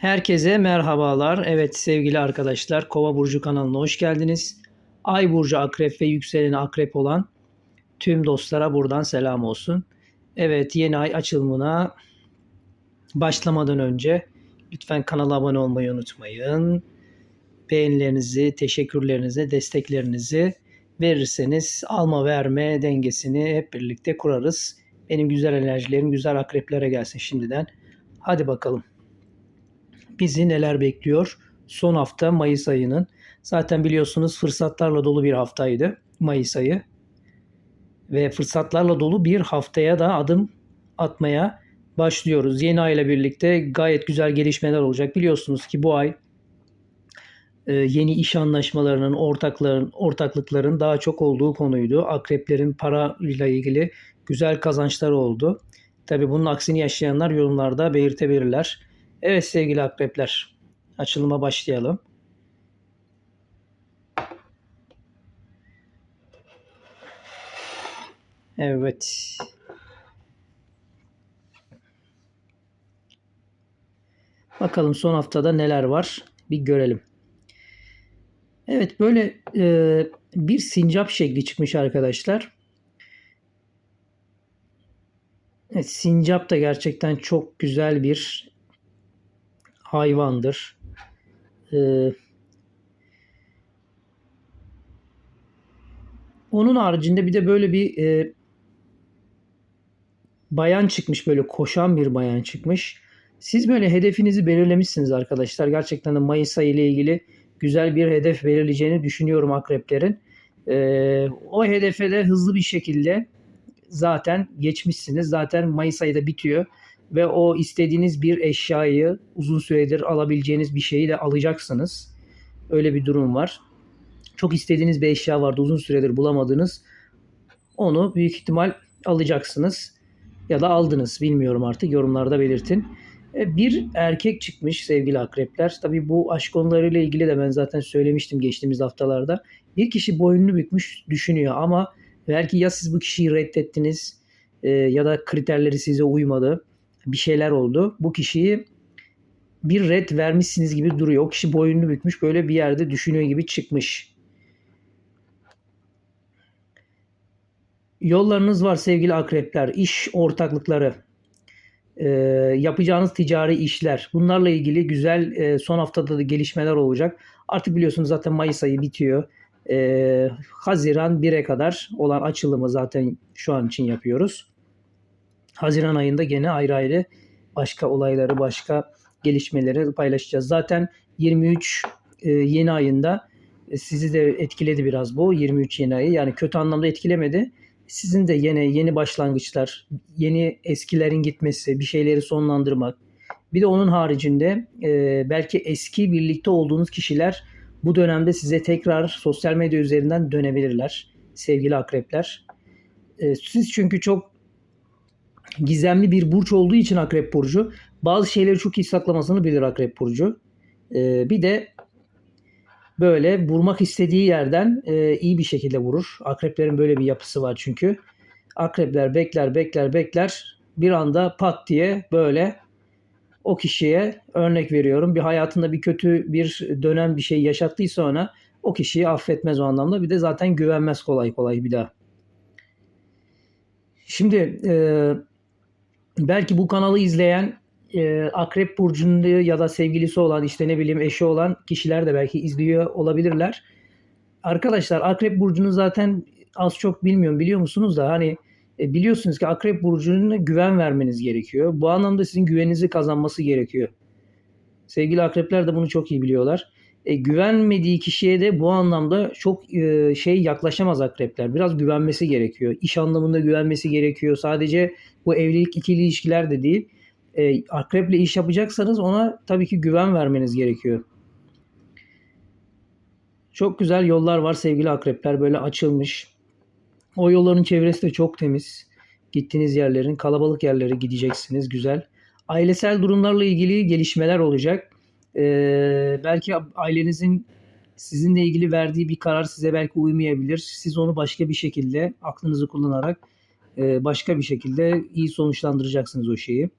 Herkese merhabalar. Evet sevgili arkadaşlar Kova Burcu kanalına hoş geldiniz. Ay Burcu Akrep ve yükseleni Akrep olan tüm dostlara buradan selam olsun. Evet yeni ay açılımına başlamadan önce lütfen kanala abone olmayı unutmayın. Beğenilerinizi, teşekkürlerinizi, desteklerinizi verirseniz alma verme dengesini hep birlikte kurarız. Benim güzel enerjilerim güzel akreplere gelsin şimdiden. Hadi bakalım bizi neler bekliyor? Son hafta Mayıs ayının. Zaten biliyorsunuz fırsatlarla dolu bir haftaydı Mayıs ayı. Ve fırsatlarla dolu bir haftaya da adım atmaya başlıyoruz. Yeni ay ile birlikte gayet güzel gelişmeler olacak. Biliyorsunuz ki bu ay e, yeni iş anlaşmalarının, ortakların, ortaklıkların daha çok olduğu konuydu. Akreplerin para ile ilgili güzel kazançları oldu. Tabi bunun aksini yaşayanlar yorumlarda belirtebilirler. Evet sevgili akrepler, açılıma başlayalım. Evet. Bakalım son haftada neler var bir görelim. Evet böyle e, bir sincap şekli çıkmış arkadaşlar. Evet, sincap da gerçekten çok güzel bir hayvandır. Ee, onun haricinde bir de böyle bir e, bayan çıkmış böyle koşan bir bayan çıkmış. Siz böyle hedefinizi belirlemişsiniz arkadaşlar. Gerçekten de Mayıs ayı ile ilgili güzel bir hedef belirleyeceğini düşünüyorum akreplerin. Ee, o hedefe de hızlı bir şekilde zaten geçmişsiniz. Zaten Mayıs ayı da bitiyor ve o istediğiniz bir eşyayı uzun süredir alabileceğiniz bir şeyi de alacaksınız. Öyle bir durum var. Çok istediğiniz bir eşya vardı uzun süredir bulamadınız. Onu büyük ihtimal alacaksınız ya da aldınız bilmiyorum artık yorumlarda belirtin. E, bir erkek çıkmış sevgili akrepler. Tabi bu aşk konularıyla ilgili de ben zaten söylemiştim geçtiğimiz haftalarda. Bir kişi boynunu bükmüş düşünüyor ama belki ya siz bu kişiyi reddettiniz e, ya da kriterleri size uymadı bir şeyler oldu. Bu kişiyi bir red vermişsiniz gibi duruyor. O kişi boynunu bükmüş böyle bir yerde düşünüyor gibi çıkmış. Yollarınız var sevgili akrepler. İş ortaklıkları. E, yapacağınız ticari işler. Bunlarla ilgili güzel e, son haftada da gelişmeler olacak. Artık biliyorsunuz zaten Mayıs ayı bitiyor. E, Haziran 1'e kadar olan açılımı zaten şu an için yapıyoruz. Haziran ayında gene ayrı ayrı başka olayları, başka gelişmeleri paylaşacağız. Zaten 23 e, yeni ayında e, sizi de etkiledi biraz bu 23 yeni ayı. Yani kötü anlamda etkilemedi. Sizin de yeni yeni başlangıçlar, yeni eskilerin gitmesi, bir şeyleri sonlandırmak. Bir de onun haricinde e, belki eski birlikte olduğunuz kişiler bu dönemde size tekrar sosyal medya üzerinden dönebilirler sevgili akrepler. Siz çünkü çok gizemli bir burç olduğu için Akrep Burcu bazı şeyleri çok iyi saklamasını bilir Akrep Burcu. Ee, bir de böyle vurmak istediği yerden e, iyi bir şekilde vurur. Akreplerin böyle bir yapısı var çünkü. Akrepler bekler bekler bekler bir anda pat diye böyle o kişiye örnek veriyorum bir hayatında bir kötü bir dönem bir şey yaşattıysa ona o kişiyi affetmez o anlamda. Bir de zaten güvenmez kolay kolay bir daha. Şimdi e, belki bu kanalı izleyen e, Akrep Burcu'nda ya da sevgilisi olan işte ne bileyim eşi olan kişiler de belki izliyor olabilirler. Arkadaşlar Akrep Burcu'nu zaten az çok bilmiyorum biliyor musunuz da hani e, biliyorsunuz ki Akrep Burcu'na güven vermeniz gerekiyor. Bu anlamda sizin güveninizi kazanması gerekiyor. Sevgili akrepler de bunu çok iyi biliyorlar. E, güvenmediği kişiye de bu anlamda çok e, şey yaklaşamaz akrepler. Biraz güvenmesi gerekiyor. İş anlamında güvenmesi gerekiyor. Sadece bu evlilik ikili ilişkiler de değil. E, akreple iş yapacaksanız ona tabii ki güven vermeniz gerekiyor. Çok güzel yollar var sevgili akrepler böyle açılmış. O yolların çevresi de çok temiz. Gittiğiniz yerlerin kalabalık yerlere gideceksiniz güzel. Ailesel durumlarla ilgili gelişmeler olacak. Ee, belki ailenizin sizinle ilgili verdiği bir karar size belki uymayabilir. Siz onu başka bir şekilde aklınızı kullanarak e, başka bir şekilde iyi sonuçlandıracaksınız o şeyi.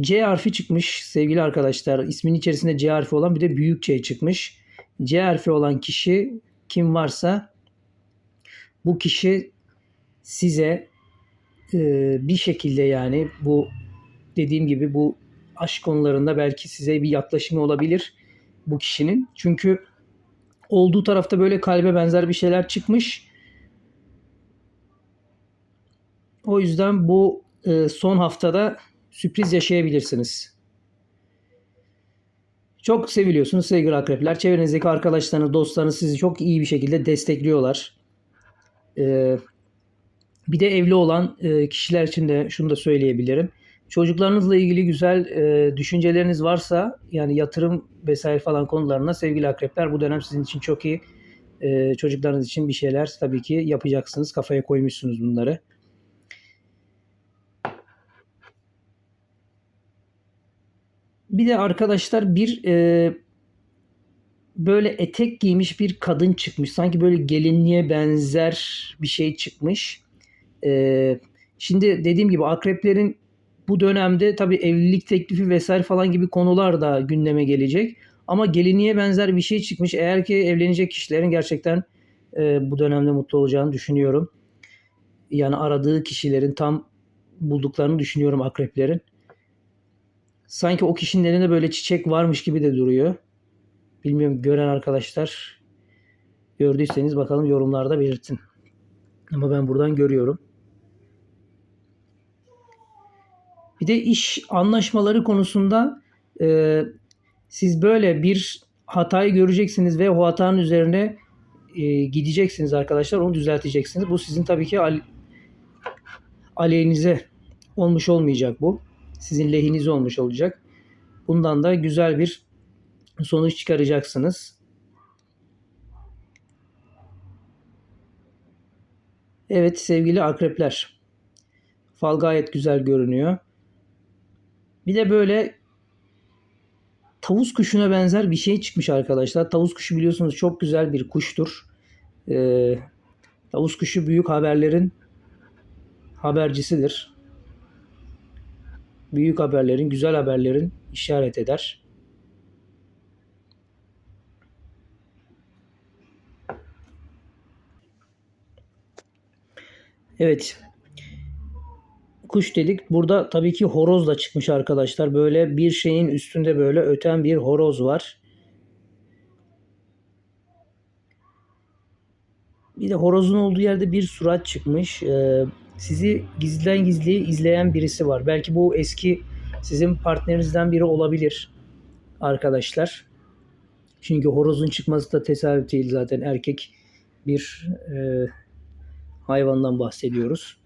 C harfi çıkmış sevgili arkadaşlar. İsmin içerisinde C harfi olan bir de büyük C çıkmış. C harfi olan kişi kim varsa bu kişi size e, bir şekilde yani bu dediğim gibi bu aşk konularında belki size bir yaklaşımı olabilir bu kişinin. Çünkü olduğu tarafta böyle kalbe benzer bir şeyler çıkmış. O yüzden bu e, son haftada sürpriz yaşayabilirsiniz. Çok seviliyorsunuz sevgili akrepler. Çevrenizdeki arkadaşlarınız, dostlarınız sizi çok iyi bir şekilde destekliyorlar. Ee, bir de evli olan e, kişiler için de şunu da söyleyebilirim. Çocuklarınızla ilgili güzel e, düşünceleriniz varsa yani yatırım vesaire falan konularına sevgili akrepler bu dönem sizin için çok iyi. E, çocuklarınız için bir şeyler tabii ki yapacaksınız. Kafaya koymuşsunuz bunları. Bir de arkadaşlar bir e, böyle etek giymiş bir kadın çıkmış. Sanki böyle gelinliğe benzer bir şey çıkmış. E, şimdi dediğim gibi akreplerin bu dönemde tabii evlilik teklifi vesaire falan gibi konular da gündeme gelecek. Ama gelinliğe benzer bir şey çıkmış. Eğer ki evlenecek kişilerin gerçekten e, bu dönemde mutlu olacağını düşünüyorum. Yani aradığı kişilerin tam bulduklarını düşünüyorum akreplerin. Sanki o kişinin elinde böyle çiçek varmış gibi de duruyor. Bilmiyorum gören arkadaşlar gördüyseniz bakalım yorumlarda belirtin. Ama ben buradan görüyorum. Bir de iş anlaşmaları konusunda e, siz böyle bir hatayı göreceksiniz ve o hatanın üzerine e, gideceksiniz arkadaşlar. Onu düzelteceksiniz. Bu sizin tabii ki al, aleyhinize olmuş olmayacak bu. Sizin lehinize olmuş olacak. Bundan da güzel bir sonuç çıkaracaksınız. Evet sevgili akrepler. Fal gayet güzel görünüyor. Bir de böyle tavus kuşuna benzer bir şey çıkmış arkadaşlar. Tavus kuşu biliyorsunuz çok güzel bir kuştur. Ee, tavus kuşu büyük haberlerin habercisidir. Büyük haberlerin, güzel haberlerin işaret eder. Evet. Kuş dedik. Burada tabii ki horoz da çıkmış arkadaşlar. Böyle bir şeyin üstünde böyle öten bir horoz var. Bir de horozun olduğu yerde bir surat çıkmış. Ee, sizi gizliden gizliye izleyen birisi var. Belki bu eski sizin partnerinizden biri olabilir arkadaşlar. Çünkü horozun çıkması da tesadüf değil zaten erkek bir e, hayvandan bahsediyoruz.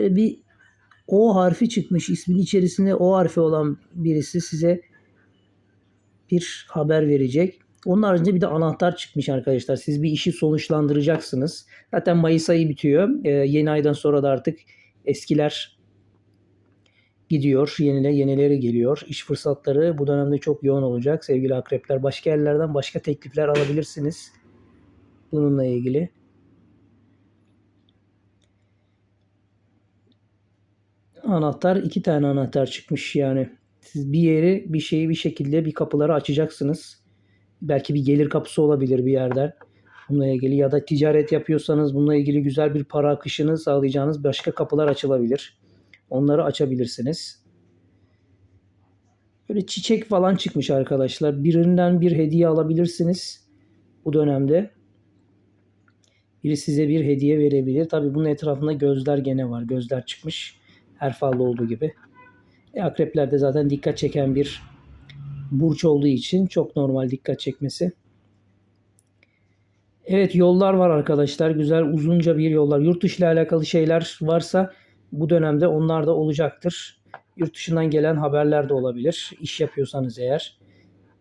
Böyle bir O harfi çıkmış. İsmin içerisinde O harfi olan birisi size bir haber verecek. Onun haricinde bir de anahtar çıkmış arkadaşlar. Siz bir işi sonuçlandıracaksınız. Zaten Mayıs ayı bitiyor. Ee, yeni aydan sonra da artık eskiler gidiyor. Yenile, yenileri geliyor. İş fırsatları bu dönemde çok yoğun olacak sevgili akrepler. Başka yerlerden başka teklifler alabilirsiniz. Bununla ilgili. Anahtar iki tane anahtar çıkmış yani. Siz bir yeri bir şeyi bir şekilde bir kapıları açacaksınız. Belki bir gelir kapısı olabilir bir yerden. Bununla ilgili ya da ticaret yapıyorsanız bununla ilgili güzel bir para akışını sağlayacağınız başka kapılar açılabilir. Onları açabilirsiniz. Böyle çiçek falan çıkmış arkadaşlar. Birinden bir hediye alabilirsiniz bu dönemde. Biri size bir hediye verebilir. Tabi bunun etrafında gözler gene var. Gözler çıkmış. Her olduğu gibi. E, akreplerde zaten dikkat çeken bir burç olduğu için çok normal dikkat çekmesi. Evet yollar var arkadaşlar. Güzel uzunca bir yollar. Yurt dışı ile alakalı şeyler varsa bu dönemde onlar da olacaktır. Yurt dışından gelen haberler de olabilir. İş yapıyorsanız eğer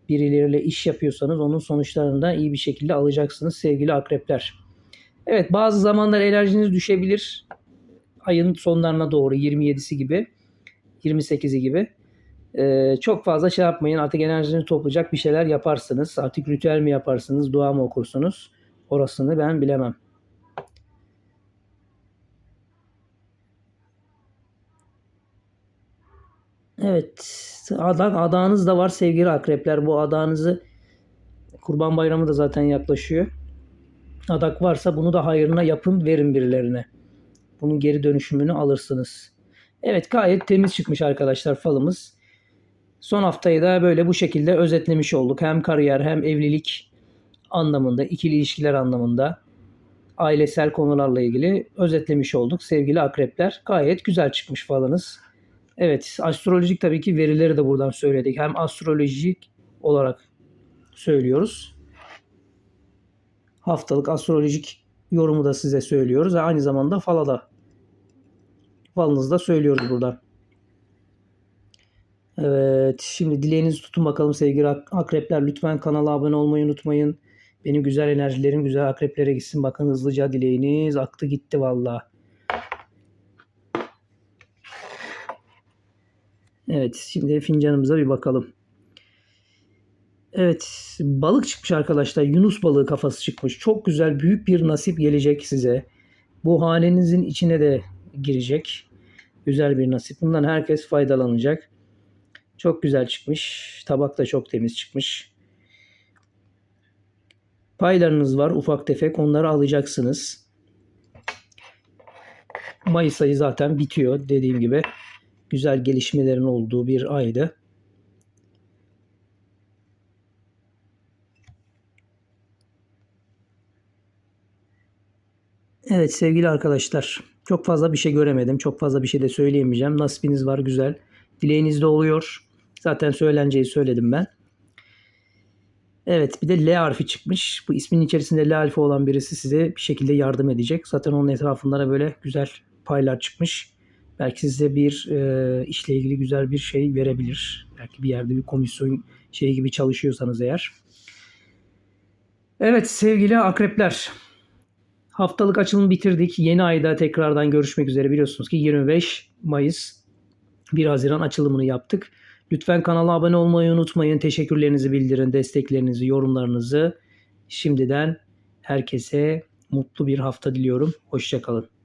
birileriyle iş yapıyorsanız onun sonuçlarını da iyi bir şekilde alacaksınız sevgili akrepler. Evet bazı zamanlar enerjiniz düşebilir ayın sonlarına doğru 27'si gibi 28'i gibi e, çok fazla şey yapmayın. Artık enerjinizi toplayacak bir şeyler yaparsınız. Artık ritüel mi yaparsınız, dua mı okursunuz? Orasını ben bilemem. Evet. Adak, adağınız da var sevgili akrepler. Bu adağınızı Kurban Bayramı da zaten yaklaşıyor. Adak varsa bunu da hayırına yapın, verin birilerine. Bunun geri dönüşümünü alırsınız. Evet gayet temiz çıkmış arkadaşlar falımız. Son haftayı da böyle bu şekilde özetlemiş olduk. Hem kariyer hem evlilik anlamında, ikili ilişkiler anlamında ailesel konularla ilgili özetlemiş olduk sevgili akrepler. Gayet güzel çıkmış falınız. Evet astrolojik tabii ki verileri de buradan söyledik. Hem astrolojik olarak söylüyoruz. Haftalık astrolojik yorumu da size söylüyoruz. Aynı zamanda fala da falınızı da söylüyoruz buradan. Evet şimdi dileğinizi tutun bakalım sevgili ak- akrepler. Lütfen kanala abone olmayı unutmayın. Benim güzel enerjilerim güzel akreplere gitsin. Bakın hızlıca dileğiniz aktı gitti valla. Evet şimdi fincanımıza bir bakalım. Evet balık çıkmış arkadaşlar. Yunus balığı kafası çıkmış. Çok güzel büyük bir nasip gelecek size. Bu hanenizin içine de girecek. Güzel bir nasip. Bundan herkes faydalanacak. Çok güzel çıkmış. Tabak da çok temiz çıkmış. Paylarınız var ufak tefek. Onları alacaksınız. Mayıs ayı zaten bitiyor dediğim gibi. Güzel gelişmelerin olduğu bir aydı. Evet sevgili arkadaşlar. Çok fazla bir şey göremedim. Çok fazla bir şey de söyleyemeyeceğim. Nasibiniz var güzel. Dileğiniz de oluyor. Zaten söyleneceği söyledim ben. Evet bir de L harfi çıkmış. Bu ismin içerisinde L harfi olan birisi size bir şekilde yardım edecek. Zaten onun etrafında da böyle güzel paylar çıkmış. Belki size bir e, işle ilgili güzel bir şey verebilir. Belki bir yerde bir komisyon şeyi gibi çalışıyorsanız eğer. Evet sevgili akrepler. Haftalık açılımı bitirdik. Yeni ayda tekrardan görüşmek üzere. Biliyorsunuz ki 25 Mayıs 1 Haziran açılımını yaptık. Lütfen kanala abone olmayı unutmayın. Teşekkürlerinizi bildirin, desteklerinizi, yorumlarınızı. Şimdiden herkese mutlu bir hafta diliyorum. Hoşçakalın.